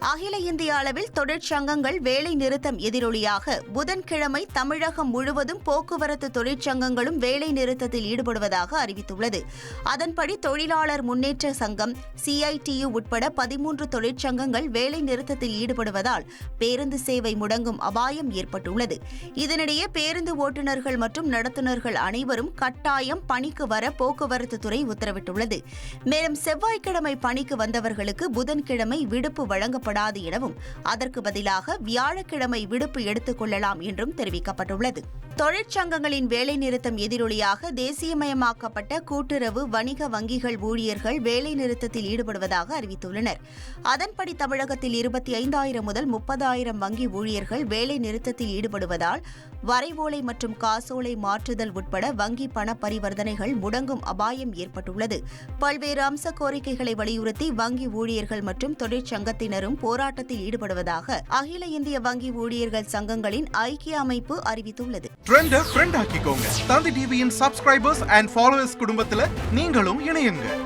அகில இந்திய அளவில் தொழிற்சங்கங்கள் வேலை நிறுத்தம் எதிரொலியாக புதன்கிழமை தமிழகம் முழுவதும் போக்குவரத்து தொழிற்சங்கங்களும் வேலை நிறுத்தத்தில் ஈடுபடுவதாக அறிவித்துள்ளது. அதன்படி தொழிலாளர் முன்னேற்ற சங்கம் சிஐடியு உட்பட பதிமூன்று தொழிற்சங்கங்கள் வேலை நிறுத்தத்தில் ஈடுபடுவதால் பேருந்து சேவை முடங்கும் அபாயம் ஏற்பட்டுள்ளது. இதனிடையே பேருந்து ஓட்டுநர்கள் மற்றும் நடத்துனர்கள் அனைவரும் கட்டாயம் பணிக்கு வர போக்குவரத்து துறை உத்தரவிட்டுள்ளது. மேலும் செவ்வாய்க்கிழமை பணிக்கு வந்தவர்களுக்கு புதன்கிழமை விடுப்பு வழங்கப்படாது எனவும் அதற்கு பதிலாக வியாழக்கிழமை விடுப்பு எடுத்துக் கொள்ளலாம் என்றும் தெரிவிக்கப்பட்டுள்ளது. தொழிற்சங்கங்களின் வேலைநிறுத்தம் எதிரொலியாக தேசியமயமாக்கப்பட்ட கூட்டுறவு வணிக வங்கிகள் ஊழியர்கள் வேலைநிறுத்தத்தில் ஈடுபடுவதாக அறிவித்துள்ளனர். அதன்படி தமிழகத்தில் இருபத்தி ஐந்தாயிரம் முதல் முப்பதாயிரம் வங்கி ஊழியர்கள் வேலை நிறுத்தத்தில் ஈடுபடுவதால் வரைவோலை மற்றும் காசோலை மாற்றுதல் உட்பட வங்கி பண பரிவர்த்தனைகள் முடங்கும் அபாயம் ஏற்பட்டுள்ளது. பல்வேறு அம்ச கோரிக்கைகளை வலியுறுத்தி வங்கி ஊழியர்கள் மற்றும் தொழிற்சங்கத்தினரும் போராட்டத்தில் ஈடுபடுவதாக அகில இந்திய வங்கி ஊழியர்கள் சங்கங்களின் ஐக்கிய அமைப்பு அறிவித்துள்ளது. ஃப்ரெண்ட் ஆக்கிக்கோங்க. தந்தி டிவியின் சப்ஸ்கிரைபர்ஸ் அண்ட் ஃபாலோவர்ஸ் குடும்பத்துல நீங்களும் இணையுங்க.